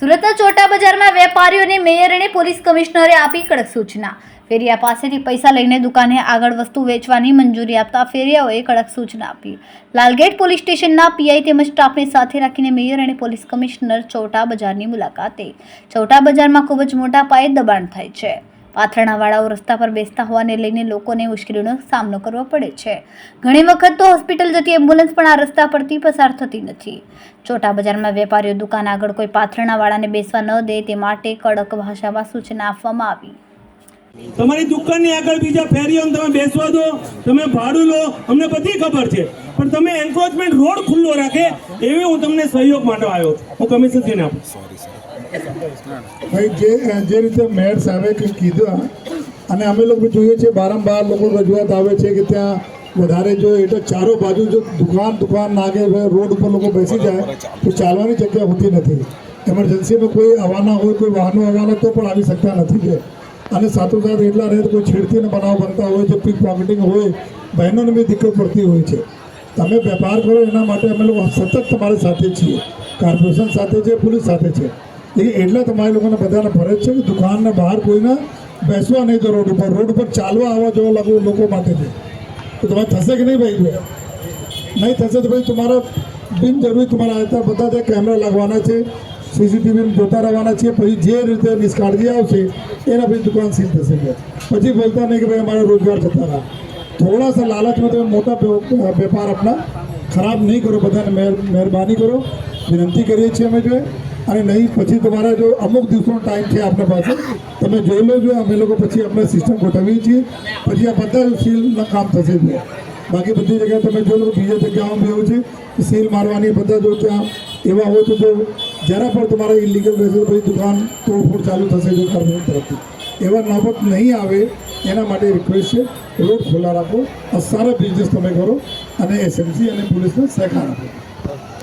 સુરતના ચોટા બજારમાં વેપારીઓને મેયર અને પોલીસ કમિશનરે આપી કડક સૂચના. ફેરિયા પાસેથી પૈસા લઈને દુકાને આગળ વસ્તુ વેચવાની મંજૂરી આપતા ફેરિયાઓએ કડક સૂચના આપી. લાલગેટ પોલીસ સ્ટેશનના પીઆઈ તેમજ સ્ટાફને સાથે રાખીને મેયર અને પોલીસ કમિશનર ચોટા બજારની મુલાકાતે. ચોટા બજારમાં ખૂબ જ મોટા પાયે દબાણ થાય છે. પાથરણાવાળાઓ રસ્તા પર બેસતા હોવાને લઈને લોકોને મુશ્કેલીનો સામનો કરવો પડે છે. ઘણી વખત તો હોસ્પિટલ જતી એમ્બ્યુલન્સ પણ આ રસ્તા પરથી પસાર થતી નથી. ચોટા બજારમાં વેપારીઓ દુકાન આગળ કોઈ પાથરણાવાળાને બેસવા ન દે તે માટે કડક ભાષામાં સૂચના આપવામાં આવી. તમારી દુકાનની આગળ બીજા ફેરીઓને તમે બેસવા દો, તમે ભાડું લો, અમને બધી ખબર છે. પણ તમે એન્ક્રોચમેન્ટ રોડ ખુલ્લો રાખે, એવી હું તમને સહયોગ માટે આવ્યો છું. હું કમિશનરશ્રીને આપું. ભાઈ જે જે રીતે મેયર સાહેબે કીધું અને અમે લોકો જોઈએ છીએ બારંબાર લોકો રજૂઆત આવે છે કે ત્યાં વધારે જો એટલે ચારો બાજુ જો દુકાન દુકાન નાગે રોડ ઉપર લોકો બેસી જાય, તો ચાલવાની જગ્યા હોતી નથી. એમરજન્સીમાં કોઈ આવવાના હોય, કોઈ વાહનો આવવાના, તો પણ આવી શકતા નથી કે. અને સાથોસાથ એટલા રહે કોઈ છેડતીને બનાવ બનતા હોય છે પીક પોકેટિંગ હોય, બહેનોને બી દિક્કત પડતી હોય છે. તમે વેપાર કરો એના માટે અમે લોકો સતત તમારી સાથે છીએ. કોર્પોરેશન સાથે છે, પોલીસ સાથે છે. લેકિન એટલા તમારે લોકોને બધાને ફરજ છે કે દુકાનને બહાર કોઈને બેસવા નહીં તો રોડ ઉપર. રોડ ઉપર ચાલવા આવવા જવા લાગુ લોકો માટે છે. તો તમારે થશે કે નહીં ભાઈ? નહીં થશે તો ભાઈ તમારા બિનજરૂરી તમારા આવતા બધા ત્યાં કેમેરા લાગવાના છે સીસીટીવી જોતા રહેવાના છે પછી જે રીતે નિષ્કાળજી આવશે, એના પછી દુકાન સીલ થશે પછી બોલતા નહીં કે ભાઈ અમારે રોજગાર જતા રહ્યા. થોડા સા લાલચમાં તમે મોટા વેપાર આપણા ખરાબ નહીં કરો, બધાને મહેર- મહેરબાની કરો. વિનંતી કરીએ છીએ અમે જોઈએ અને નહીં, પછી તમારા જો અમુક દિવસનો ટાઈમ છે આપણા પાસે, તમે જોઈ લેજો, અમે લોકો પછી આપણે સિસ્ટમ ગોઠવીએ છીએ. પછી આ બધા સીલના કામ થશે જોઈએ બાકી બધી જગ્યાએ તમે જો લો, બીજા જગ્યાઓ બી એવું છે સીલ મારવાની બધા જો ત્યાં એવા હોય તો જો જરા પણ તમારા ઇલીગલ રહેશે પછી દુકાન તોડફોડ ચાલુ થશે જો ગવર્મેન્ટ તરફથી. એવા નોબત નહીં આવે, એના માટે રિક્વેસ્ટ છે, રોડ ખુલ્લા રાખો, આ સારા બિઝનેસ તમે કરો અને એસએમસી અને પોલીસને સહકાર આપો.